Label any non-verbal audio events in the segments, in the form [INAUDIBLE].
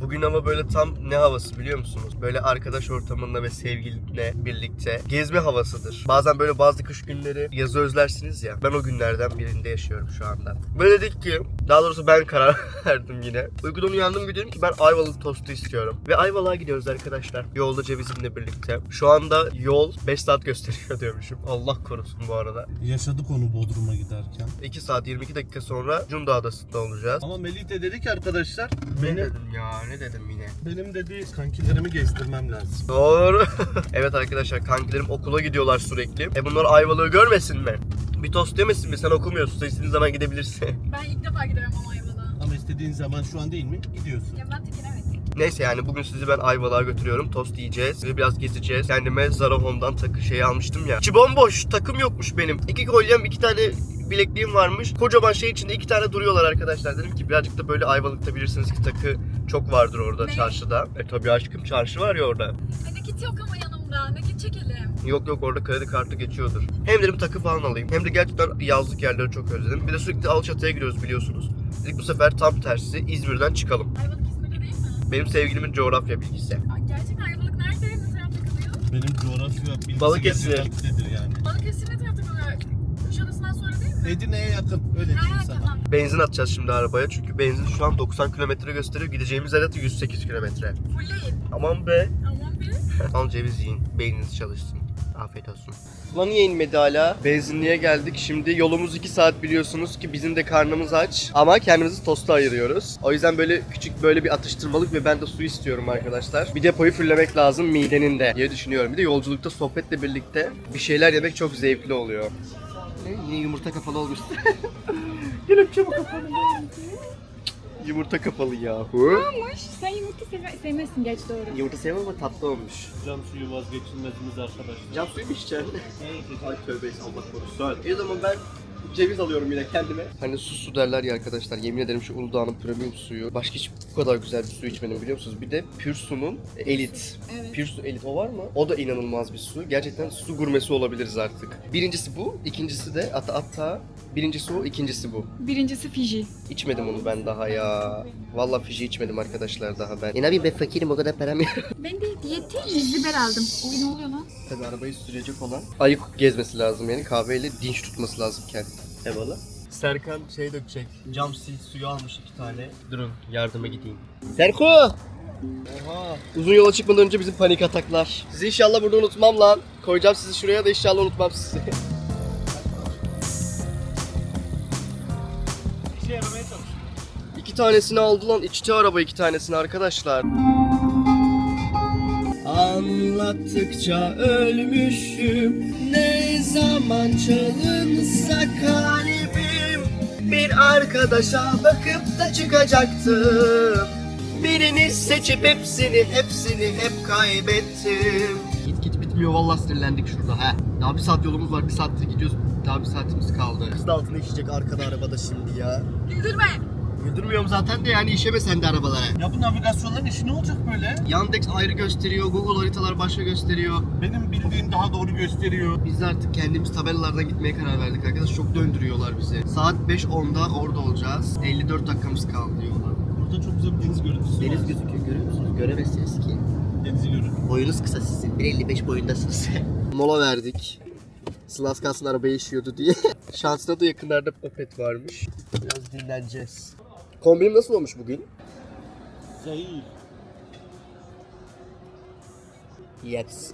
Bugün ama böyle tam ne havası biliyor musunuz? Böyle arkadaş ortamında ve sevgilinle birlikte gezme havasıdır. Bazen böyle bazı kış günleri yazı özlersiniz ya. Ben o günlerden birinde yaşıyorum şu anda. Böyle dedik ki daha doğrusu ben karar [LAUGHS] verdim yine. Uykudan uyandım bir dedim ki ben Ayvalık tostu istiyorum. Ve Ayvalık'a gidiyoruz arkadaşlar. Yolda cevizimle birlikte. Şu anda yol 5 saat gösteriyor [LAUGHS] diyormuşum. Allah korusun bu arada. Yaşadık onu Bodrum'a giderken. 2 saat 22 dakika sonra Cunda Adası'nda olacağız. Ama Melih de dedi ki arkadaşlar Ne benim dedim ya ne dedim yine. benim dedi kankilerimi gezdirmem lazım. Doğru. [LAUGHS] evet arkadaşlar kankilerim okula gidiyorlar sürekli. E bunlar Ayvalık'ı görmesin mi? Bir tost demesin mi? Sen okumuyorsun. Sen istediğin zaman gidebilirsin. [LAUGHS] Ben ilk defa giderim ama Ayvalık'a. Ama istediğin zaman şu an değil mi? Gidiyorsun. Ya ben tekinemedim. Neyse yani bugün sizi ben Ayvalık'a götürüyorum. Tost yiyeceğiz ve biraz gezeceğiz. Kendime Zara Home'dan takı şeyi almıştım ya. İçi bomboş. Takım yokmuş benim. İki kolyem, iki tane bilekliğim varmış. Kocaman şey içinde iki tane duruyorlar arkadaşlar. Dedim ki birazcık da böyle Ayvalık'ta bilirsiniz ki takı çok vardır orada Ne? çarşıda. E tabii aşkım çarşı var ya orada. E, nakit yok ama yanımda. Nakit çekelim. Yok yok orada kredi kartı geçiyordur. Hem dedim takı falan alayım. Hem de gerçekten yazlık yerleri çok özledim. Bir de sürekli Alçatı'ya gidiyoruz biliyorsunuz. Dedik bu sefer tam tersi İzmir'den çıkalım. Ayvalık İzmir'de değil mi? Benim sevgilimin coğrafya bilgisi. Aa, Gerçekten Ayvalık nerede? Benim coğrafya bilgisi Balıkesir. Yani. Edirne'ye yakın öyle diyeyim sana. Benzin atacağız şimdi arabaya çünkü benzin şu an 90 kilometre gösteriyor. Gideceğimiz yer de 108 kilometre. Fullleyin. Aman be. Aman be. [LAUGHS] Al ceviz yiyin. Beyniniz çalışsın. Afiyet olsun. Ulan niye inmedi hala? Benzinliğe geldik. Şimdi yolumuz 2 saat biliyorsunuz ki bizim de karnımız aç. Ama kendimizi tosta ayırıyoruz. O yüzden böyle küçük böyle bir atıştırmalık ve ben de su istiyorum arkadaşlar. Bir depoyu füllemek lazım midenin de diye düşünüyorum. Bir de yolculukta sohbetle birlikte bir şeyler yemek çok zevkli oluyor. Ne? Yine yumurta kafalı olmuş. Yine [LAUGHS] çabuk kafalı. Yumurta kafalı yahu. Olmuş. Sen yumurta seve- sevmezsin geç doğru. Yumurta sevmem ama tatlı olmuş. Cam suyu vazgeçilmezimiz arkadaşlar. Cam suyu mu içeceksin? Ay tövbe Allah korusun. E zaman ben ceviz alıyorum yine kendime. Hani su su derler ya arkadaşlar. Yemin ederim şu Uludağ'ın premium suyu. Başka hiç bu kadar güzel bir su içmedim biliyor musunuz? Bir de Pür Su'nun elit. Evet. Pür Su elit o var mı? O da inanılmaz bir su. Gerçekten su gurmesi olabiliriz artık. Birincisi bu. ikincisi de hatta hatta birincisi o, ikincisi bu. Birincisi Fiji. İçmedim onu ben daha ya. Vallahi fiji içmedim arkadaşlar daha ben. İnan ben fakirim o kadar param yok. [LAUGHS] Ben de diyetteyim. Ziber aldım. O ne oluyor lan? Tabii arabayı sürecek olan ayık gezmesi lazım yani kahveyle dinç tutması lazım kendini. Eyvallah. Serkan şey dökecek. Cam sil suyu almış iki tane. Durun yardıma gideyim. Serko! Oha. Uzun yola çıkmadan önce bizim panik ataklar. Sizi inşallah burada unutmam lan. Koyacağım sizi şuraya da inşallah unutmam sizi. [LAUGHS] tanesini aldı lan. İçti araba iki tanesini arkadaşlar. Anlattıkça ölmüşüm Ne zaman çalınsa kalbim Bir arkadaşa bakıp da çıkacaktım Birini seçip hepsini hepsini hep kaybettim Git git bitmiyor vallahi sinirlendik şurada ha. Daha bir saat yolumuz var bir saattir gidiyoruz daha bir saatimiz kaldı. Kız da altına işecek arkada arabada şimdi ya. Güldürme. Güldürmüyorum zaten de yani işeme sen de arabalara. Ya bu navigasyonların işi ne olacak böyle? Yandex ayrı gösteriyor, Google haritalar başka gösteriyor. Benim bildiğim daha doğru gösteriyor. Biz de artık kendimiz tabelalardan gitmeye karar verdik arkadaş. Çok döndürüyorlar bizi. Saat 5.10'da orada olacağız. 54 dakikamız kaldı diyorlar. Burada çok güzel bir deniz görüntüsü Deniz var. gözüküyor görüyor musunuz? Göremezsiniz ki. Denizi görün. Boyunuz kısa sizin. 1.55 boyundasınız. [LAUGHS] Mola verdik. Sınav kalsın arabaya işiyordu diye. [LAUGHS] Şansına da yakınlarda Opet varmış. Biraz dinleneceğiz. Kombinim nasıl olmuş bugün? Zayıf. Yes.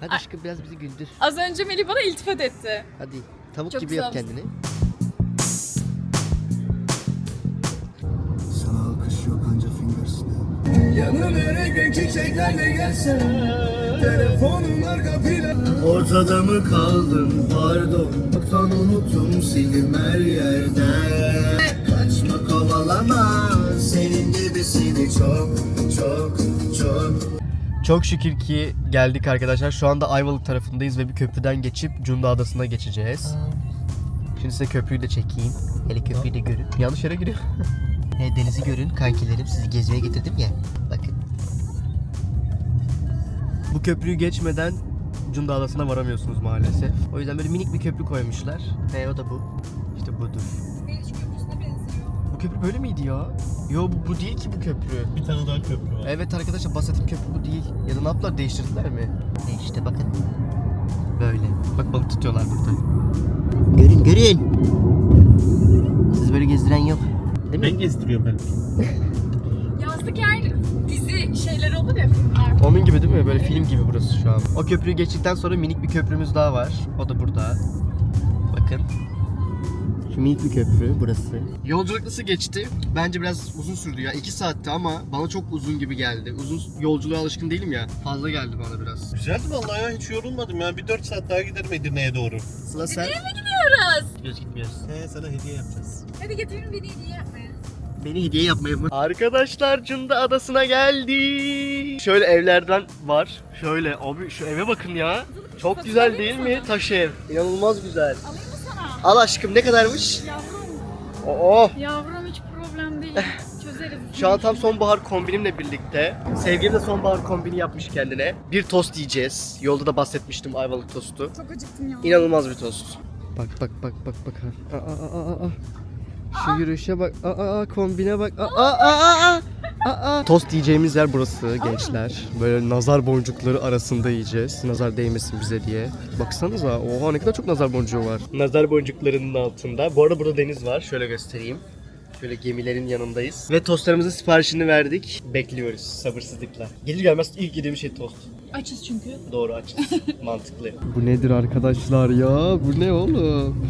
Hadi aşkım biraz bizi güldür. Az önce Melih bana iltifat etti. Hadi tavuk Çok gibi yap kendini. Sana alkış yok anca her gün çiçeklerle gelse Telefonun arka planı Ortada mı kaldın pardon Çoktan unuttum sildim her yerden Çok şükür ki geldik arkadaşlar. Şu anda Ayvalık tarafındayız ve bir köprüden geçip Cunda Adası'na geçeceğiz. Şimdi size köprüyü de çekeyim. Hele köprüyü de görün. Yanlış yere giriyor. [LAUGHS] He, denizi görün kankilerim. Sizi gezmeye getirdim ya. Bakın. Bu köprüyü geçmeden Cunda Adası'na varamıyorsunuz maalesef. O yüzden böyle minik bir köprü koymuşlar. He o da bu. İşte budur. Köprü böyle miydi ya? Yo bu, bu değil ki bu köprü. Bir tane daha köprü var. Evet arkadaşlar bahsettiğim köprü bu değil. Ya da ne yaptılar değiştirdiler mi? E işte bakın. Böyle. Bak balık tutuyorlar burada. Görün görün. Siz böyle gezdiren yok. Değil Ben gezdiriyorum ben. [LAUGHS] Yazlık yer dizi şeyler olur ya filmler. Onun gibi değil mi? Böyle film gibi burası şu an. O köprüyü geçtikten sonra minik bir köprümüz daha var. O da burada. Bakın. Bir köprü burası. Yolculuk nasıl geçti? Bence biraz uzun sürdü ya. 2 saatti ama bana çok uzun gibi geldi. Uzun yolculuğa alışkın değilim ya. Fazla geldi bana biraz. Güzeldi vallahi ya hiç yorulmadım ya. Bir 4 saat daha giderim Edirne'ye doğru. Sıla sen? Gidiyoruz. Gidiyoruz gitmiyoruz. He sana hediye yapacağız. Hadi getirin beni hediye yapmaya. Beni hediye yapmaya mı? Arkadaşlar Cunda Adası'na geldik. Şöyle evlerden var. Şöyle abi şu eve bakın ya. Çok güzel değil mi? Taş ev. İnanılmaz güzel. Alayım? Al aşkım ne kadarmış? Yavrum. Oo. Yavrum hiç problem değil. [LAUGHS] Çözeriz. Şu an tam sonbahar kombinimle birlikte. Sevgilim de sonbahar kombini yapmış kendine. Bir tost yiyeceğiz. Yolda da bahsetmiştim ayvalık tostu. Çok acıktım ya. İnanılmaz bir tost. Bak bak bak bak bak. Aa, aa, aa, aa. Şu yürüyüşe bak. Aa, aa, kombine bak. Aa, aa, aa, aa. Aa, Tost yiyeceğimiz yer burası gençler. Böyle nazar boncukları arasında yiyeceğiz. Nazar değmesin bize diye. Baksanıza. Oha ne kadar çok nazar boncuğu var. Nazar boncuklarının altında. Bu arada burada deniz var. Şöyle göstereyim. Şöyle gemilerin yanındayız. Ve tostlarımızın siparişini verdik. Bekliyoruz sabırsızlıkla. Gelir gelmez ilk yediğim şey tost. Açız çünkü. Doğru aç. [LAUGHS] Mantıklı. Bu nedir arkadaşlar ya? Bu ne oğlum?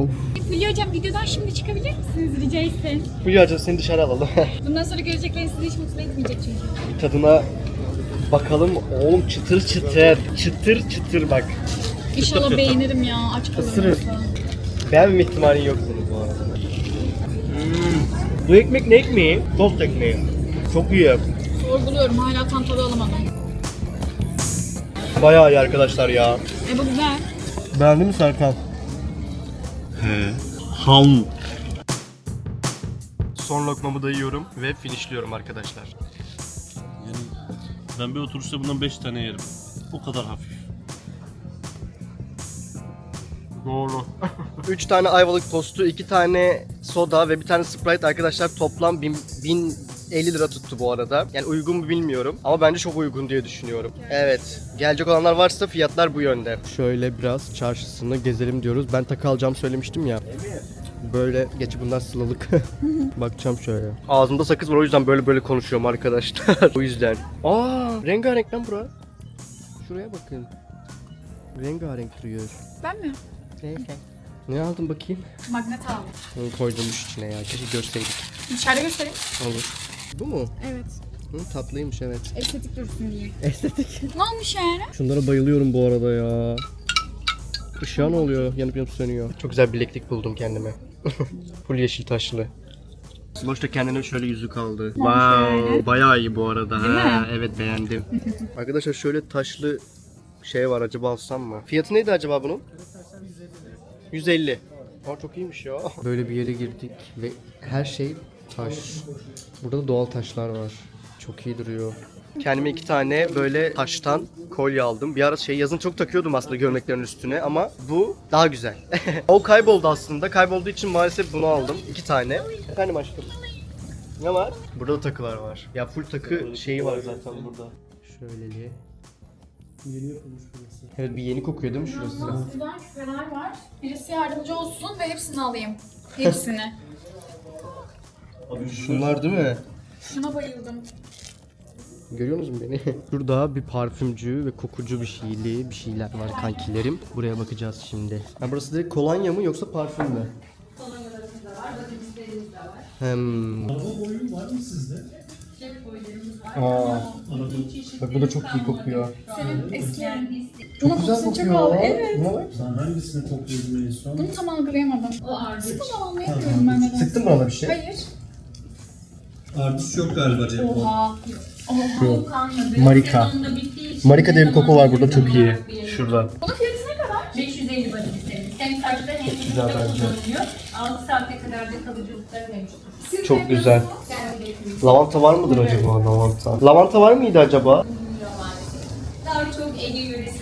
Of. Fulya hocam videodan şimdi çıkabilir misiniz rica etsem? Fulya seni dışarı alalım. [LAUGHS] Bundan sonra görecekleriniz sizi hiç mutlu etmeyecek çünkü. Bir tadına bakalım. Oğlum çıtır çıtır. Çıtır çıtır bak. İnşallah beğenirim ya aç kalırım. Isırır. yoksa. Beğenmeme ihtimali yok bunun bu arada. Hmm. Bu ekmek ne ekmeği? Tost ekmeği. Çok iyi. Sorguluyorum hala tam tadı alamadım. Bayağı iyi arkadaşlar ya. E bu güzel. Beğendin mi Serkan? He. Ham. Son lokmamı da yiyorum ve finishliyorum arkadaşlar. Yani ben bir oturuşta bundan 5 tane yerim. O kadar hafif. Doğru. [LAUGHS] 3 tane ayvalık tostu, 2 tane soda ve bir tane Sprite arkadaşlar toplam 1000 1050 lira tuttu bu arada. Yani uygun mu bilmiyorum ama bence çok uygun diye düşünüyorum. Evet. Gelecek olanlar varsa fiyatlar bu yönde. Şöyle biraz çarşısını gezelim diyoruz. Ben takı alacağım söylemiştim ya. Böyle geç bunlar sılalık. [LAUGHS] Bakacağım şöyle. Ağzımda sakız var o yüzden böyle böyle konuşuyorum arkadaşlar. [LAUGHS] o yüzden. Aa, rengarenk lan bura. Şuraya bakın. Rengarenk duruyor. Ben mi? Ne aldın bakayım? Magnet aldım. Onu koydurmuş içine ya. Keşke görseydik. Dışarıda göstereyim. Olur. Bu mu? Evet. Hı, tatlıymış evet. Estetik dursun diye. Estetik. [LAUGHS] Ne olmuş yani? Şunlara bayılıyorum bu arada ya. Işığa ne oluyor? Yanıp yanıp sönüyor. Çok güzel bileklik buldum kendime. [LAUGHS] Full yeşil taşlı. Boşta kendine şöyle yüzük aldı. Wow, bayağı iyi bu arada. Değil ha, mi? Evet beğendim. [LAUGHS] Arkadaşlar şöyle taşlı şey var acaba alsam mı? Fiyatı neydi acaba bunun? 150. Aa çok iyiymiş ya. Böyle bir yere girdik ve her şey taş. Burada da doğal taşlar var. Çok iyi duruyor. Kendime iki tane böyle taştan kolye aldım. Bir ara şey yazın çok takıyordum aslında gömleklerin üstüne ama bu daha güzel. [LAUGHS] o kayboldu aslında. Kaybolduğu için maalesef bunu aldım. İki tane. Efendim aşkım. Ne var? Burada da takılar var. Ya full takı şeyi var zaten burada. Şöyleli. Evet bir yeni kokuyor değil mi şurası? Buradan küpeler var. Birisi yardımcı olsun ve hepsini alayım. Hepsini. [LAUGHS] Şunlar değil mi? Şuna bayıldım. Görüyor musun beni? [LAUGHS] Şurada bir parfümcü ve kokucu bir şeyli bir şeyler var kankilerim. Buraya bakacağız şimdi. Ha, burası direkt kolonya mı yoksa parfüm mü? Kolonyalarımız da var, bademizlerimiz de var. Hem. boyu var mı sizde? Cep boylarımız var. Aa, bak bu da çok iyi kokuyor. Senin eski Çok güzel kokuyor. Evet. Buna bak. Sen hangisini kokluyordun en son? Bunu tam algılayamadım. Sıkı anlayamıyorum ben neden. Sıktın mı ona bir şey? Hayır. Ardus yok galiba Cem. Oha. Oha. Kalmadı. Marika. Marika diye bir koku var burada çok iyi. Şurada. Bunun fiyatı ne kadar? 550 bademizlerimiz. Hem taşta hem güzel de bence. kullanılıyor. 6 saate kadar da kalıcılıkları mevcuttur. Siz Çok ne güzel. yapıyorsunuz? Lavanta var mıdır acaba lavanta? Lavanta var mıydı acaba? bulunuyor maalesef. Daha çok Ege yöresine ait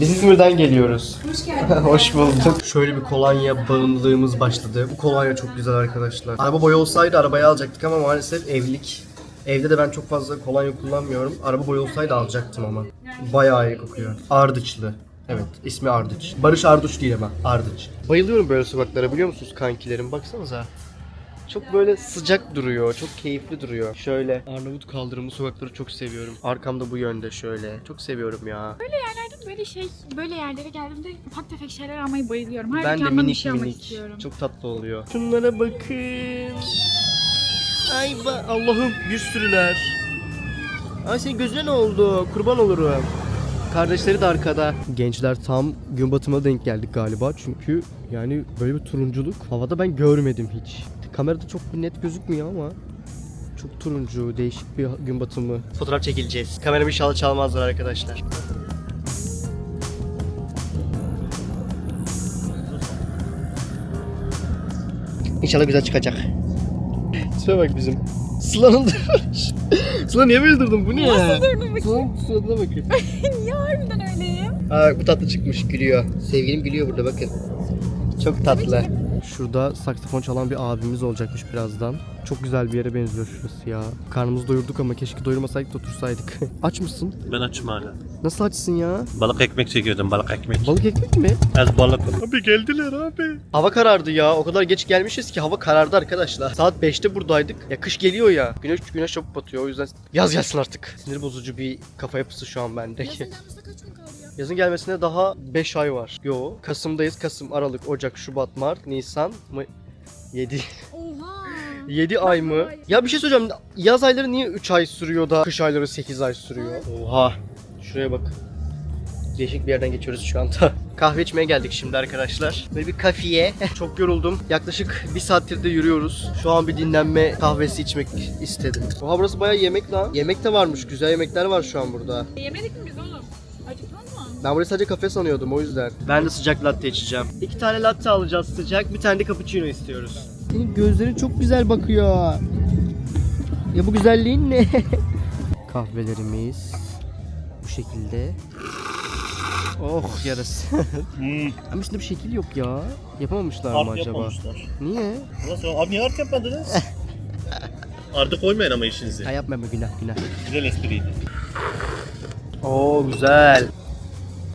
Biz İzmir'den geliyoruz. Hoş [LAUGHS] geldin. Hoş bulduk. Şöyle bir kolonya bağımlılığımız başladı. Bu kolonya çok güzel arkadaşlar. Araba boyu olsaydı arabayı alacaktık ama maalesef evlilik. Evde de ben çok fazla kolonya kullanmıyorum. Araba boyu olsaydı alacaktım ama. Bayağı iyi kokuyor. Ardıçlı. Evet, ismi Ardıç. Barış Arduç değil ama Ardıç. Bayılıyorum böyle sokaklara biliyor musunuz kankilerim? Baksanıza. Çok böyle sıcak duruyor, çok keyifli duruyor. Şöyle Arnavut kaldırımı sokakları çok seviyorum. Arkamda bu yönde şöyle. Çok seviyorum ya. Yerlerde böyle şey, böyle yerlere geldiğimde ufak tefek şeyler almayı bayılıyorum. Her Ben de minik şey minik. istiyorum. Çok tatlı oluyor. Şunlara bakın. Ay ba Allah'ım bir sürüler. Ay senin gözüne ne oldu? Kurban olurum. Kardeşleri de arkada. Gençler tam gün batımına denk geldik galiba. Çünkü yani böyle bir turunculuk havada ben görmedim hiç. Kamerada çok net gözükmüyor ama çok turuncu, değişik bir gün batımı. Fotoğraf çekileceğiz. Kameramı inşallah çalmazlar arkadaşlar. İnşallah güzel çıkacak. Şuna bak bizim. Sıla'nın durmuş. Sıla niye böyle durdun? Bu ne? Nasıl durdun Sıla'nın suratına bakın. [LAUGHS] Niye harbiden öyleyim? Aa, bu tatlı çıkmış gülüyor. Sevgilim gülüyor burada bakın. Çok tatlı. Şurada saksafon çalan bir abimiz olacakmış birazdan. Çok güzel bir yere benziyor şurası ya. Karnımızı doyurduk ama keşke doyurmasaydık da otursaydık. [LAUGHS] Aç mısın? Ben açım hala. Nasıl açsın ya? Balık ekmek çekiyordum balık ekmek. Balık ekmek mi? Az balık. Abi geldiler abi. Hava karardı ya. O kadar geç gelmişiz ki hava karardı arkadaşlar. Saat 5'te buradaydık. Ya kış geliyor ya. Güneş güneş çabuk batıyor. O yüzden yaz gelsin artık. Sinir bozucu bir kafa yapısı şu an bendeki. Yazın [LAUGHS] gelmesine kaç gün kaldı ya? Yazın gelmesine daha 5 ay var. Yo. Kasım'dayız. Kasım, Aralık, Ocak, Şubat, Mart, Nisan, May 7. Oha. 7 ay mı? Ya bir şey söyleyeceğim. Yaz ayları niye 3 ay sürüyor da kış ayları 8 ay sürüyor? Oha. Şuraya bak. Değişik bir yerden geçiyoruz şu anda. [LAUGHS] Kahve içmeye geldik şimdi arkadaşlar. Böyle bir kafeye. [LAUGHS] Çok yoruldum. Yaklaşık bir saattir de yürüyoruz. Şu an bir dinlenme kahvesi içmek istedim. Oha burası bayağı yemek lan. Yemek de varmış. Güzel yemekler var şu an burada. Yemedik mi biz oğlum? Acıktın mı? Ben burayı sadece kafe sanıyordum o yüzden. Ben de sıcak latte içeceğim. İki tane latte alacağız sıcak, bir tane de cappuccino istiyoruz. Senin gözlerin çok güzel bakıyor. Ya bu güzelliğin ne? [LAUGHS] Kahvelerimiz bu şekilde. Oh yarası. Hmm. Ama üstünde bir şekil yok ya. Yapamamışlar mı Art acaba? yapmamışlar. Niye? Nasıl? Abi niye art yapmadınız? [LAUGHS] Artık koymayın ama işinizi. Ha yapma günah günah. Güzel espriydi. Oo güzel.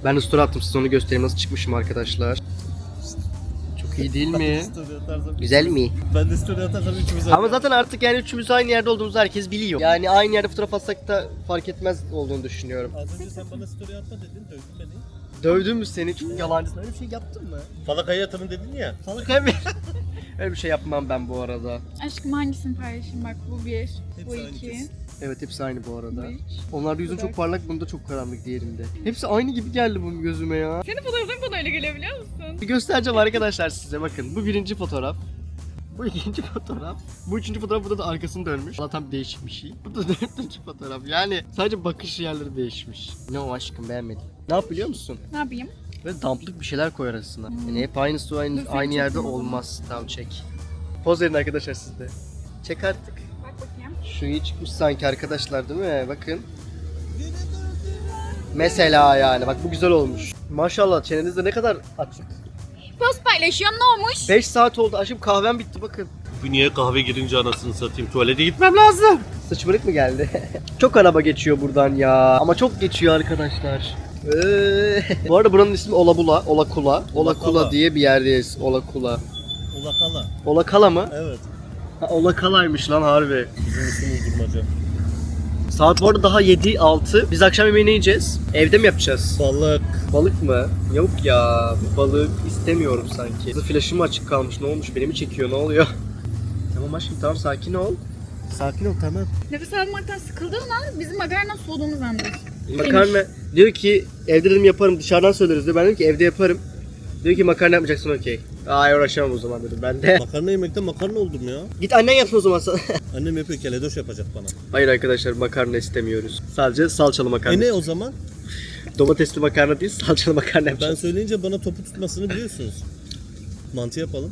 Ben story attım size onu göstereyim nasıl çıkmışım arkadaşlar. İyi değil mi? Güzel mi? Ben de story atarsam üçümüz Ama zaten artık yani üçümüz aynı yerde olduğumuzu herkes biliyor. Yani aynı yerde fotoğraf atsak da fark etmez olduğunu düşünüyorum. Az önce sen bana story atma dedin, dövdün beni. Dövdün mü seni? Çok yalancısın. Öyle bir şey yaptın mı? Falakaya atalım dedin ya. Salak hem [LAUGHS] Öyle bir şey yapmam ben bu arada. Aşkım hangisini paylaşayım bak bu bir, bu aynı iki, kız. Evet hepsi aynı bu arada. Onlarda yüzün çok parlak, bunda çok karanlık diğerinde. Hepsi aynı gibi geldi bu gözüme ya. Senin fotoğrafın bana öyle geliyor biliyor musun? Bir göstereceğim arkadaşlar size bakın. Bu birinci fotoğraf. Bu ikinci fotoğraf. Bu üçüncü fotoğraf burada da arkasını dönmüş. Valla tam değişik bir şey. Bu da [LAUGHS] dördüncü fotoğraf. Yani sadece bakış yerleri değişmiş. Ne o aşkım beğenmedim. Ne yap biliyor musun? Ne yapayım? Böyle dumplık bir şeyler koy arasına. Yani hep aynı su aynı, aynı yerde olmaz. Tamam çek. Poz verin arkadaşlar sizde. Çek artık. Şu iyi çıkmış sanki arkadaşlar değil mi? Bakın. Mesela yani bak bu güzel olmuş. Maşallah çeneniz de ne kadar açık. Post paylaşıyorum ne olmuş? 5 saat oldu aşkım kahvem bitti bakın. Bu niye kahve girince anasını satayım tuvalete gitmem lazım. Sıçmırık mı geldi? [LAUGHS] çok araba geçiyor buradan ya. Ama çok geçiyor arkadaşlar. Ee, Bu arada buranın ismi Olabula, Olakula. Olakula Olakala. diye bir yerdeyiz. Olakula. Ulakala. Olakala mı? Evet. Ha, Olakala'ymış lan harbi. Bizim. Saat bu arada daha 7-6. Biz akşam yemeği ne yiyeceğiz? Evde mi yapacağız? Balık. Balık mı? Yok ya. Balık istemiyorum sanki. Flaşım mı açık kalmış? Ne olmuş? Beni mi çekiyor? Ne oluyor? [LAUGHS] tamam aşkım tamam sakin ol. Sakin ol tamam. Nefes almaktan sıkıldın lan bizim makarna soğuduğumuz andır. Makarna diyor ki evde dedim yaparım dışarıdan söyleriz diyor. Ben dedim ki evde yaparım. Diyor ki makarna yapmayacaksın okey. Ay uğraşamam o zaman dedim ben de. [LAUGHS] Makarna yemekte makarna oldum ya. Git annen yapsın o zaman sana. [LAUGHS] Annem yapıyor keledoş yapacak bana. Hayır arkadaşlar makarna istemiyoruz. Sadece salçalı makarna. E ne o zaman? [LAUGHS] Domatesli makarna değil salçalı makarna Ben yapacağız. söyleyince bana topu tutmasını biliyorsunuz. Mantı yapalım.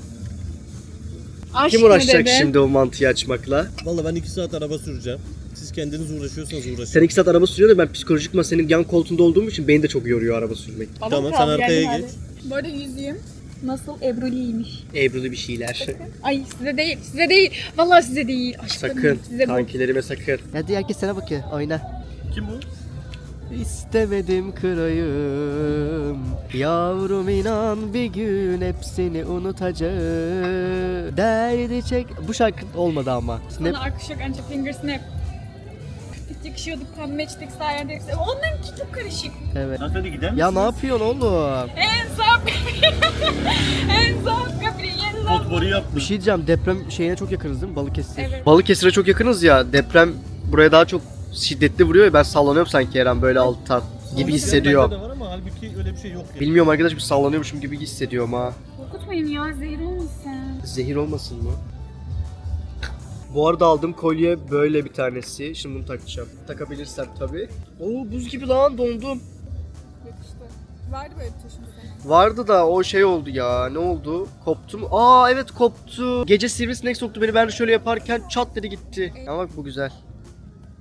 Kim uğraşacak şimdi o mantıyı açmakla? Valla ben 2 saat araba süreceğim. Siz kendiniz uğraşıyorsanız uğraşın. Sen iki saat araba sürüyorsun da ben psikolojikman senin yan koltuğunda olduğum için beni de çok yoruyor araba sürmek. Tamam sen arkaya geç. Bu arada yüzüğüm nasıl Ebru'liymiş. Ebru'lu bir şeyler. Ay size değil, size değil. Vallahi size değil. Aşkım sakın. size bu. Kankilerime sakın. Hadi herkes sana bakıyor. Oyna. Kim bu? İstemedim kırayım Yavrum inan bir gün hepsini unutacağım Derdi çek Bu şarkı olmadı ama Snap Bana akış yok anca finger snap. Biz yakışıyorduk, pembe içtik, sayende Onlarınki çok karışık. Evet Lan hadi gider Ya ne yapıyorsun oğlum? En son En [LAUGHS] en son. Potpourri yapmış. Bir şey diyeceğim deprem şeyine çok yakınız değil mi? Balıkesir. Evet. Balıkesir'e çok yakınız ya deprem buraya daha çok şiddetli vuruyor ya ben sallanıyorum sanki Eren böyle alttan gibi hissediyorum. Bende de var ama halbuki öyle bir şey yok. Yani. Bilmiyorum arkadaş bir sallanıyormuşum gibi hissediyorum ha. Korkutmayın ya, zehir olmasın. Zehir olmasın mı? Bu arada aldığım kolye böyle bir tanesi. Şimdi bunu takacağım. Takabilirsem tabii. Oo buz gibi lan dondum. Yakıştı. Vardı böyle bir taşın. Vardı da o şey oldu ya. Ne oldu? Koptu mu? Aa evet koptu. Gece sivrisinek soktu beni. Ben şöyle yaparken çat dedi gitti. Ama bak bu güzel.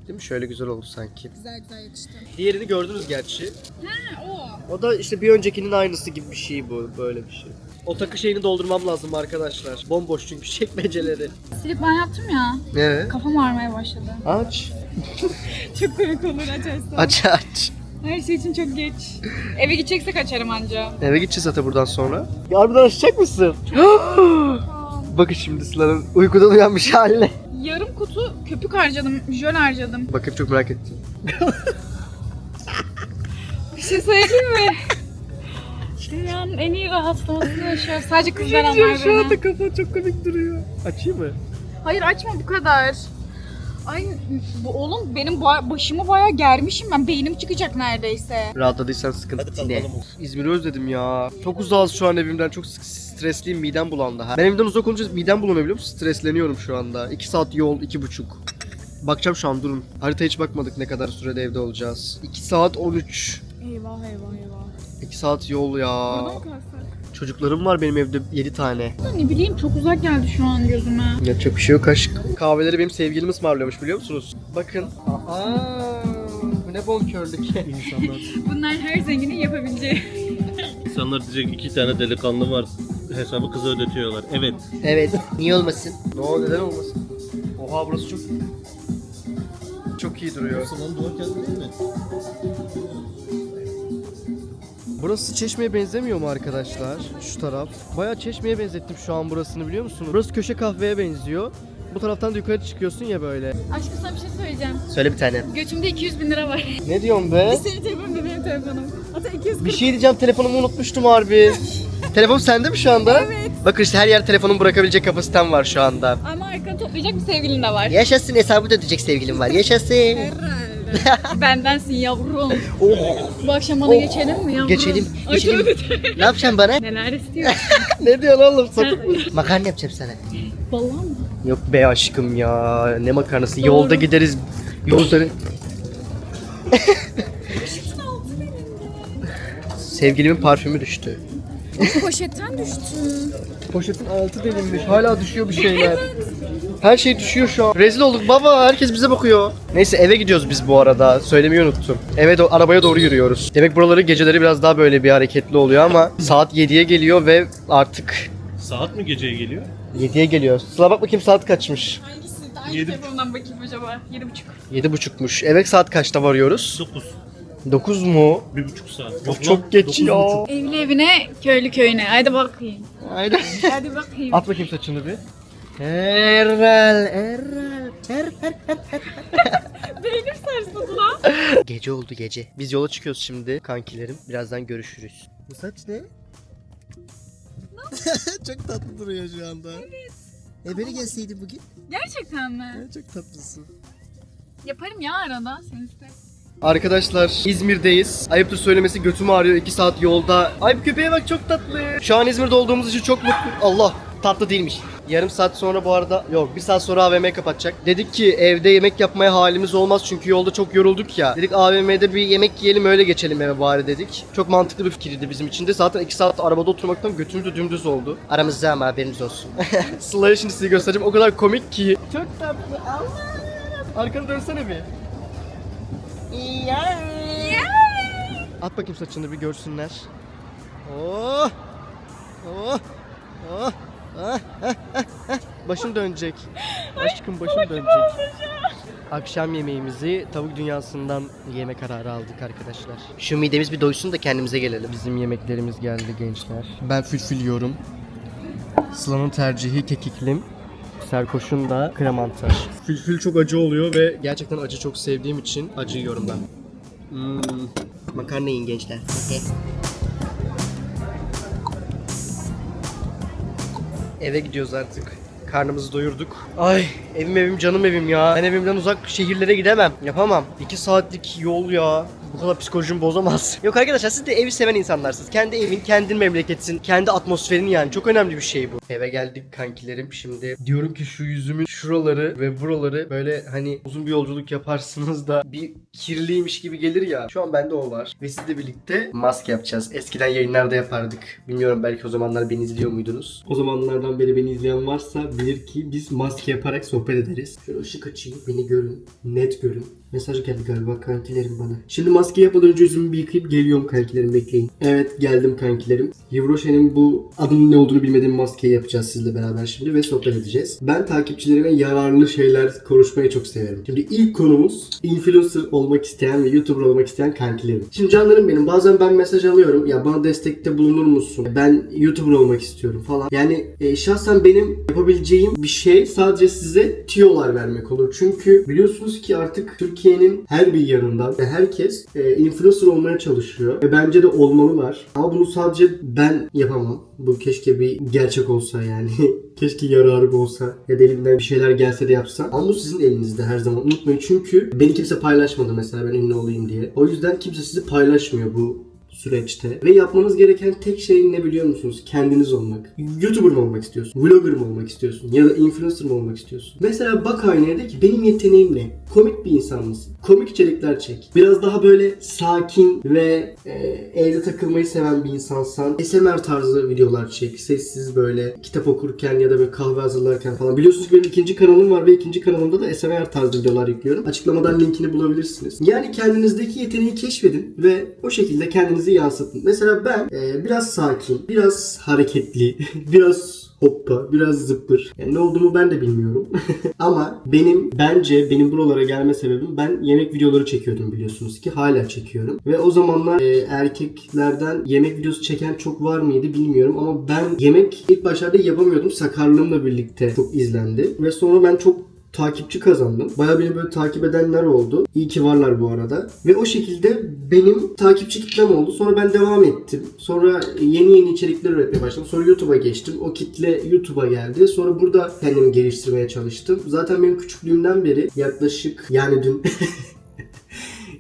Değil mi? Şöyle güzel oldu sanki. Güzel güzel yakıştı. Diğerini gördünüz gerçi. Ha o. O da işte bir öncekinin aynısı gibi bir şey bu. Böyle bir şey. O takı şeyini doldurmam lazım arkadaşlar. Bomboş çünkü [LAUGHS] çekmeceleri. Silip ben yaptım ya. Ne? Kafam ağrımaya başladı. Aç. [LAUGHS] Çok komik olur açarsan. Aç aç. Her şey için çok geç. Eve gideceksek açarım anca. Eve gideceğiz zaten buradan sonra. Harbiden açacak mısın? Bakın şimdi Sıla'nın uykudan uyanmış haline. Yarım kutu köpük harcadım, jöl harcadım. Bakın çok merak ettim. Bir şey söyleyeyim mi? [LAUGHS] Dünyanın en iyi rahatlamasını yaşıyor. Sadece kızlar anlar beni. kafa çok komik duruyor. Açayım mı? Hayır açma bu kadar. Ay bu oğlum benim ba- başımı bayağı germişim ben. Beynim çıkacak neredeyse. Rahatladıysan sıkıntı Hadi ne? kalkalım. İzmir'i özledim ya. Çok uzağız şu an evimden. Çok sık- stresliyim. Midem bulandı. Ha. Ben evimden uzak olunca midem bulanıyor biliyor musun? Stresleniyorum şu anda. 2 saat yol, iki buçuk. Bakacağım şu an durun. Haritaya hiç bakmadık ne kadar sürede evde olacağız. 2 saat 13. Eyvah eyvah eyvah. 2 saat yol ya. Burada mı kalsak? Çocuklarım var benim evde 7 tane. Ne bileyim çok uzak geldi şu an gözüme. Yapacak bir şey yok aşk. Kahveleri benim sevgilim ısmarlıyormuş biliyor musunuz? Bakın. Aa, bu ne bonkörlük. [LAUGHS] İnsanlar, Bunlar her zenginin yapabileceği. insanlar diyecek iki tane delikanlı var. Hesabı kıza ödetiyorlar. Evet. evet. Niye olmasın? Ne oldu neden olmasın? Oha burası çok... Çok iyi duruyor. Lan duvar değil mi? Burası çeşmeye benzemiyor mu arkadaşlar? Şu taraf. Bayağı çeşmeye benzettim şu an burasını biliyor musunuz? Burası köşe kahveye benziyor. Bu taraftan da yukarı çıkıyorsun ya böyle. Aşkım sana bir şey söyleyeceğim. Söyle bir tane. Göçümde 200 bin lira var. Ne diyorsun be? Senin telefonun da benim telefonum. Hatta 240 Bir şey diyeceğim telefonumu unutmuştum harbi. [LAUGHS] Telefon sende mi şu anda? Evet. Bakın işte her yer telefonumu bırakabilecek kapasitem var şu anda. Ama arkanı toplayacak bir sevgilin de var. Yaşasın hesabı da ödeyecek sevgilim var. Yaşasın. Herhalde. [LAUGHS] Bendensin yavrum. Oh. Bu akşam bana geçelim mi yavrum? Geçelim. Ay geçelim. tövbe ne yapacaksın bana? [LAUGHS] Neler istiyorsun? [LAUGHS] ne diyorsun oğlum? Sapık? Makarna yapacağım sana. Vallahi mı? Yok be aşkım ya. Ne makarnası? Doğru. Yolda gideriz. Yolları. Sevgilimin parfümü düştü. Poşetten düştü. Poşetin altı delinmiş. Hala düşüyor bir şeyler. Her şey düşüyor şu an. Rezil olduk baba. Herkes bize bakıyor. Neyse eve gidiyoruz biz bu arada. Söylemeyi unuttum. Eve do- arabaya doğru yürüyoruz. Demek buraları geceleri biraz daha böyle bir hareketli oluyor ama saat 7'ye geliyor ve artık Saat mi geceye geliyor? 7'ye geliyor. Sıla bak bakayım saat kaçmış. Hangisi? Hangi Yedi. telefondan bakayım acaba? 7.30. 7.30'muş. Eve saat kaçta varıyoruz? 9. 9 mu? Bir buçuk saat. Çok, Yok lan, çok geç dokuz ya. buçuk. Evli evine, köylü köyüne. Hadi bakayım. Aynen. Hadi bakayım. At bakayım saçını bir. Errel, Errel, er, er, er, er. Beynim sarsıldı lan. Gece oldu gece. Biz yola çıkıyoruz şimdi kankilerim. Birazdan görüşürüz. Bu saç ne? [LAUGHS] çok tatlı duruyor şu anda. Evet. E beni gelseydi bugün. Gerçekten mi? Çok tatlısın. Yaparım ya arada. Sen iste. Arkadaşlar İzmir'deyiz. Ayıptır söylemesi götümü ağrıyor 2 saat yolda. Ay bu köpeğe bak çok tatlı. Şu an İzmir'de olduğumuz için çok mutlu. Allah tatlı değilmiş. Yarım saat sonra bu arada yok bir saat sonra AVM kapatacak. Dedik ki evde yemek yapmaya halimiz olmaz çünkü yolda çok yorulduk ya. Dedik AVM'de bir yemek yiyelim öyle geçelim eve bari dedik. Çok mantıklı bir fikirdi bizim için de. Zaten 2 saat arabada oturmaktan götümüz de dümdüz oldu. Aramızda ama haberiniz olsun. [LAUGHS] Sıla'yı şimdi size göstereceğim. O kadar komik ki. Çok tatlı. Allah Arkanı dönsene bir. Ya. At bakayım saçını bir görsünler. Oh. Oh. Oh. Ah, ah, ah, ah. Başın dönecek. Aşkım başın dönecek. Akşam yemeğimizi tavuk dünyasından yeme kararı aldık arkadaşlar. Şu midemiz bir doysun da kendimize gelelim. Bizim yemeklerimiz geldi gençler. Ben fülfül yiyorum. Sıla'nın tercihi kekiklim. Serkoş'un da kremantar. Fülfül çok acı oluyor ve gerçekten acı çok sevdiğim için acı yiyorum ben. Hmm. Makarna yiyin gençler. Okay. Eve gidiyoruz artık. Karnımızı doyurduk. Ay evim evim canım evim ya. Ben evimden uzak şehirlere gidemem. Yapamam. 2 saatlik yol ya. Bu kadar psikolojimi bozamaz. [LAUGHS] Yok arkadaşlar siz de evi seven insanlarsınız. Kendi evin, kendi memleketin, kendi atmosferin yani. Çok önemli bir şey bu. Eve geldik kankilerim. Şimdi diyorum ki şu yüzümün şuraları ve buraları böyle hani uzun bir yolculuk yaparsınız da bir kirliymiş gibi gelir ya. Şu an bende o var. Ve sizle birlikte maske yapacağız. Eskiden yayınlarda yapardık. Bilmiyorum belki o zamanlar beni izliyor muydunuz? O zamanlardan beri beni izleyen varsa bilir ki biz maske yaparak sohbet ederiz. Şöyle ışık açayım. Beni görün. Net görün. Mesaj geldi galiba kankilerim bana. Şimdi maske yapmadan önce yüzümü bir yıkayıp geliyorum kankilerim bekleyin. Evet geldim kankilerim. Yivroşe'nin bu adının ne olduğunu bilmediğim maskeyi yapacağız sizle beraber şimdi ve sohbet edeceğiz. Ben takipçilerime yararlı şeyler konuşmayı çok severim. Şimdi ilk konumuz influencer olmak isteyen ve YouTuber olmak isteyen kankilerim. Şimdi canlarım benim bazen ben mesaj alıyorum ya bana destekte bulunur musun? Ben YouTuber olmak istiyorum falan. Yani e, şahsen benim yapabileceğim bir şey sadece size tiyolar vermek olur. Çünkü biliyorsunuz ki artık Türkiye'nin her bir yanından ve herkes e, influencer olmaya çalışıyor. Ve bence de olmalılar. Ama bunu sadece ben yapamam. Bu keşke bir gerçek olsa yani. [LAUGHS] keşke yararım olsa ya da elimden bir şeyler gelse de yapsam. Ama bu sizin elinizde her zaman unutmayın. Çünkü beni kimse paylaşmadı mesela ben ünlü olayım diye. O yüzden kimse sizi paylaşmıyor bu süreçte. Ve yapmanız gereken tek şey ne biliyor musunuz? Kendiniz olmak. YouTuber mı olmak istiyorsun? Vlogger mı olmak istiyorsun? Ya da influencer mı olmak istiyorsun? Mesela bak aynaya de ki benim yeteneğim ne? Komik bir insan mısın? Komik içerikler çek. Biraz daha böyle sakin ve e, evde takılmayı seven bir insansan SMR tarzı videolar çek. Sessiz böyle kitap okurken ya da böyle kahve hazırlarken falan. Biliyorsunuz ki benim ikinci kanalım var ve ikinci kanalımda da SMR tarzı videolar yüklüyorum. Açıklamadan linkini bulabilirsiniz. Yani kendinizdeki yeteneği keşfedin ve o şekilde kendinizi yansıtın. Mesela ben e, biraz sakin, biraz hareketli, [LAUGHS] biraz hoppa, biraz zıppır. Yani ne olduğumu ben de bilmiyorum. [LAUGHS] Ama benim bence benim buralara gelme sebebim ben yemek videoları çekiyordum biliyorsunuz ki hala çekiyorum. Ve o zamanlar e, erkeklerden yemek videosu çeken çok var mıydı bilmiyorum ama ben yemek ilk başlarda yapamıyordum. Sakarlığımla birlikte çok izlendi. Ve sonra ben çok takipçi kazandım. Bayağı beni böyle takip edenler oldu. İyi ki varlar bu arada. Ve o şekilde benim takipçi kitlem oldu. Sonra ben devam ettim. Sonra yeni yeni içerikler üretmeye başladım. Sonra YouTube'a geçtim. O kitle YouTube'a geldi. Sonra burada kendimi geliştirmeye çalıştım. Zaten benim küçüklüğümden beri yaklaşık yani dün [LAUGHS]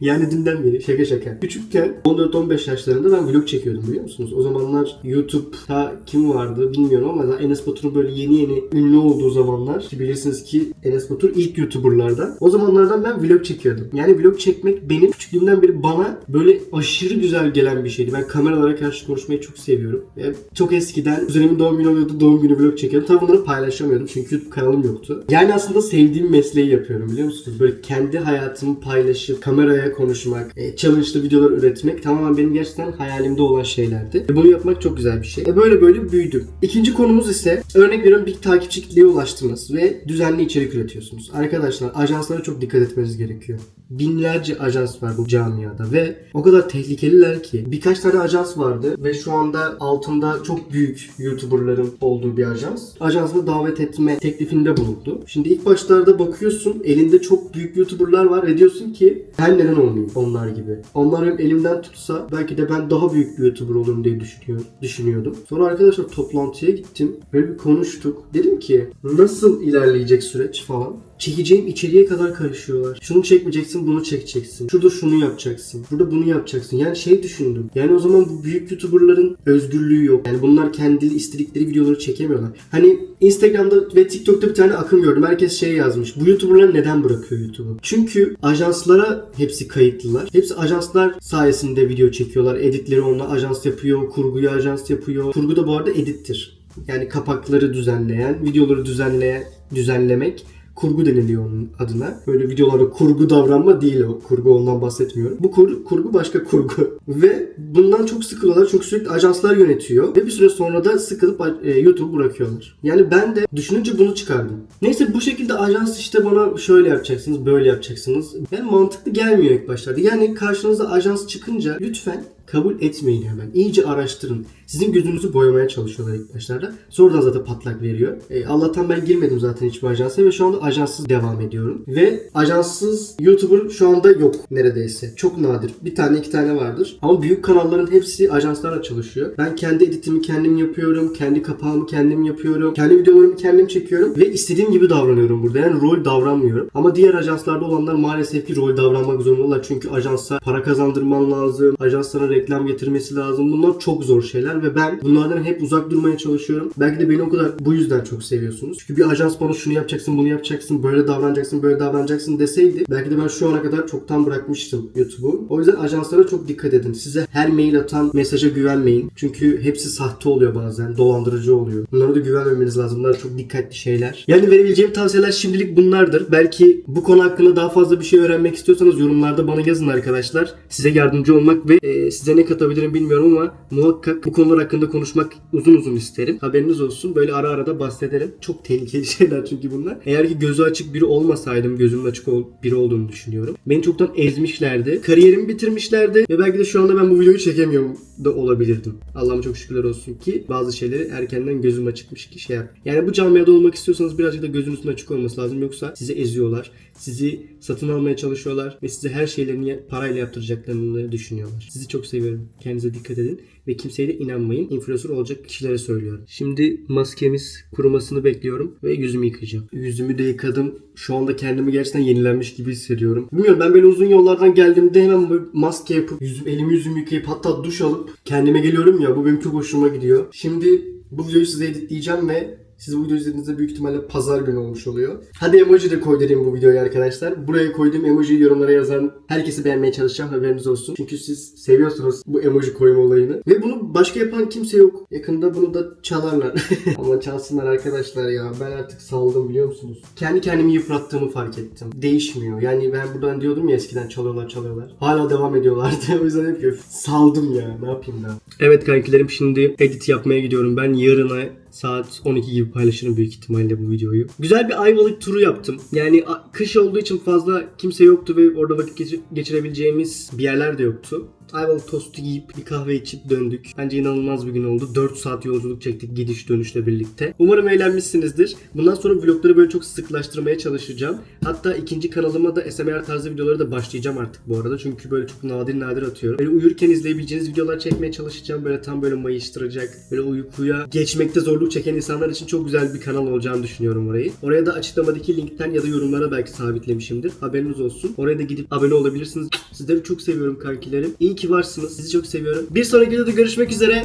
Yani dünden beri şaka şaka. Küçükken 14-15 yaşlarında ben vlog çekiyordum biliyor musunuz? O zamanlar YouTube'da kim vardı bilmiyorum ama Enes Batur'un böyle yeni yeni ünlü olduğu zamanlar. Ki bilirsiniz ki Enes Batur ilk YouTuber'lardan. O zamanlardan ben vlog çekiyordum. Yani vlog çekmek benim küçüklüğümden beri bana böyle aşırı güzel gelen bir şeydi. Ben kameralara karşı konuşmayı çok seviyorum. Ve çok eskiden kuzenimin doğum günü oluyordu. Doğum günü vlog çekiyordum. Tabii bunları paylaşamıyordum çünkü YouTube kanalım yoktu. Yani aslında sevdiğim mesleği yapıyorum biliyor musunuz? Böyle kendi hayatımı paylaşıp kameraya konuşmak, e, challenge'lı videolar üretmek tamamen benim gerçekten hayalimde olan şeylerdi. Ve bunu yapmak çok güzel bir şey. E böyle böyle büyüdüm. İkinci konumuz ise örnek veriyorum bir takipçi kitleye ulaştınız ve düzenli içerik üretiyorsunuz. Arkadaşlar ajanslara çok dikkat etmeniz gerekiyor. Binlerce ajans var bu camiada ve o kadar tehlikeliler ki birkaç tane ajans vardı ve şu anda altında çok büyük YouTuber'ların olduğu bir ajans. Ajansını davet etme teklifinde bulundu. Şimdi ilk başlarda bakıyorsun elinde çok büyük YouTuber'lar var ve diyorsun ki ben neden olmayayım onlar gibi. Onlar benim elimden tutsa belki de ben daha büyük bir YouTuber olurum diye düşünüyor, düşünüyordum. Sonra arkadaşlar toplantıya gittim. Böyle bir konuştuk. Dedim ki nasıl ilerleyecek süreç falan. Çekeceğim içeriğe kadar karışıyorlar. Şunu çekmeyeceksin, bunu çekeceksin. Şurada şunu yapacaksın. Burada bunu yapacaksın. Yani şey düşündüm. Yani o zaman bu büyük YouTuber'ların özgürlüğü yok. Yani bunlar kendi istedikleri videoları çekemiyorlar. Hani Instagram'da ve TikTok'ta bir tane akım gördüm. Herkes şey yazmış. Bu YouTuber'lar neden bırakıyor YouTube'u? Çünkü ajanslara hepsi kayıtlılar. Hepsi ajanslar sayesinde video çekiyorlar. Editleri onlar ajans yapıyor. Kurguyu ajans yapıyor. Kurgu da bu arada edittir. Yani kapakları düzenleyen, videoları düzenleyen, düzenlemek Kurgu deniliyor onun adına. Böyle videolarda kurgu davranma değil o. Kurgu ondan bahsetmiyorum. Bu kur- kurgu başka kurgu. [LAUGHS] Ve bundan çok sıkılıyorlar çünkü sürekli ajanslar yönetiyor. Ve bir süre sonra da sıkılıp e, YouTube'u bırakıyorlar. Yani ben de düşününce bunu çıkardım. Neyse bu şekilde ajans işte bana şöyle yapacaksınız, böyle yapacaksınız. Yani mantıklı gelmiyor ilk başlarda. Yani karşınıza ajans çıkınca lütfen kabul etmeyin hemen. İyice araştırın. Sizin gözünüzü boyamaya çalışıyorlar ilk başlarda. Sonradan zaten patlak veriyor. E, Allah'tan ben girmedim zaten hiçbir ajansa ve şu anda ajanssız devam ediyorum. Ve ajanssız YouTuber şu anda yok neredeyse. Çok nadir. Bir tane iki tane vardır. Ama büyük kanalların hepsi ajanslarla çalışıyor. Ben kendi editimi kendim yapıyorum. Kendi kapağımı kendim yapıyorum. Kendi videolarımı kendim çekiyorum. Ve istediğim gibi davranıyorum burada. Yani rol davranmıyorum. Ama diğer ajanslarda olanlar maalesef ki rol davranmak zorundalar. Çünkü ajansa para kazandırman lazım. Ajanslara reklam getirmesi lazım. Bunlar çok zor şeyler ve ben bunlardan hep uzak durmaya çalışıyorum. Belki de beni o kadar bu yüzden çok seviyorsunuz. Çünkü bir ajans bana şunu yapacaksın, bunu yapacaksın, böyle davranacaksın, böyle davranacaksın deseydi belki de ben şu ana kadar çoktan bırakmıştım YouTube'u. O yüzden ajanslara çok dikkat edin. Size her mail atan mesaja güvenmeyin. Çünkü hepsi sahte oluyor bazen. Dolandırıcı oluyor. Bunlara da güvenmemeniz lazım. Bunlar çok dikkatli şeyler. Yani verebileceğim tavsiyeler şimdilik bunlardır. Belki bu konu hakkında daha fazla bir şey öğrenmek istiyorsanız yorumlarda bana yazın arkadaşlar. Size yardımcı olmak ve e, size ne katabilirim bilmiyorum ama muhakkak bu konular hakkında konuşmak uzun uzun isterim. Haberiniz olsun. Böyle ara ara da bahsederim. Çok tehlikeli [LAUGHS] şeyler çünkü bunlar. Eğer ki gözü açık biri olmasaydım gözümün açık biri olduğunu düşünüyorum. Beni çoktan ezmişlerdi. Kariyerimi bitirmişlerdi ve belki de şu anda ben bu videoyu çekemiyorum da olabilirdim. Allah'ım çok şükürler olsun ki bazı şeyleri erkenden gözüm açıkmış ki şey yap. Yani bu camiada olmak istiyorsanız birazcık da gözünüzün açık olması lazım. Yoksa sizi eziyorlar. Sizi satın almaya çalışıyorlar ve size her şeylerini parayla yaptıracaklarını düşünüyorlar. Sizi çok seviyorum. Kendinize dikkat edin ve kimseye de inanmayın. Influencer olacak kişilere söylüyorum. Şimdi maskemiz kurumasını bekliyorum ve yüzümü yıkayacağım. Yüzümü de yıkadım. Şu anda kendimi gerçekten yenilenmiş gibi hissediyorum. Bilmiyorum ben böyle uzun yollardan geldiğimde hemen böyle maske yapıp yüzüm, elimi yüzümü yıkayıp hatta duş alıp kendime geliyorum ya bu benim çok hoşuma gidiyor. Şimdi bu videoyu size editleyeceğim ve siz bu videoyu izlediğinizde büyük ihtimalle pazar günü olmuş oluyor. Hadi emoji de koy bu videoya arkadaşlar. Buraya koyduğum emojiyi yorumlara yazan herkesi beğenmeye çalışacağım haberiniz olsun. Çünkü siz seviyorsunuz bu emoji koyma olayını. Ve bunu başka yapan kimse yok. Yakında bunu da çalarlar. [LAUGHS] Ama çalsınlar arkadaşlar ya. Ben artık saldım biliyor musunuz? Kendi kendimi yıprattığımı fark ettim. Değişmiyor. Yani ben buradan diyordum ya eskiden çalıyorlar çalıyorlar. Hala devam ediyorlardı. [LAUGHS] o yüzden hep saldım ya. Ne yapayım ben? Evet kankilerim şimdi edit yapmaya gidiyorum. Ben yarına saat 12 gibi paylaşırım büyük ihtimalle bu videoyu. Güzel bir Ayvalık turu yaptım. Yani kış olduğu için fazla kimse yoktu ve orada vakit geçir- geçirebileceğimiz bir yerler de yoktu. Ayvalık tostu yiyip bir kahve içip döndük. Bence inanılmaz bir gün oldu. 4 saat yolculuk çektik gidiş dönüşle birlikte. Umarım eğlenmişsinizdir. Bundan sonra vlogları böyle çok sıklaştırmaya çalışacağım. Hatta ikinci kanalıma da SMR tarzı videoları da başlayacağım artık bu arada. Çünkü böyle çok nadir nadir atıyorum. Böyle uyurken izleyebileceğiniz videolar çekmeye çalışacağım. Böyle tam böyle mayıştıracak. Böyle uykuya geçmekte zorluk çeken insanlar için çok güzel bir kanal olacağını düşünüyorum orayı. Oraya da açıklamadaki linkten ya da yorumlara belki sabitlemişimdir. Haberiniz olsun. Oraya da gidip abone olabilirsiniz. Sizleri çok seviyorum kankilerim. İyi ki varsınız. Sizi çok seviyorum. Bir sonraki videoda görüşmek üzere.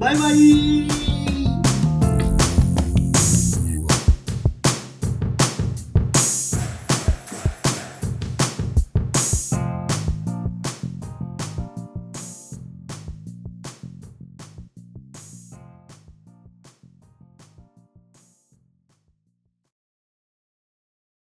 Bay bay.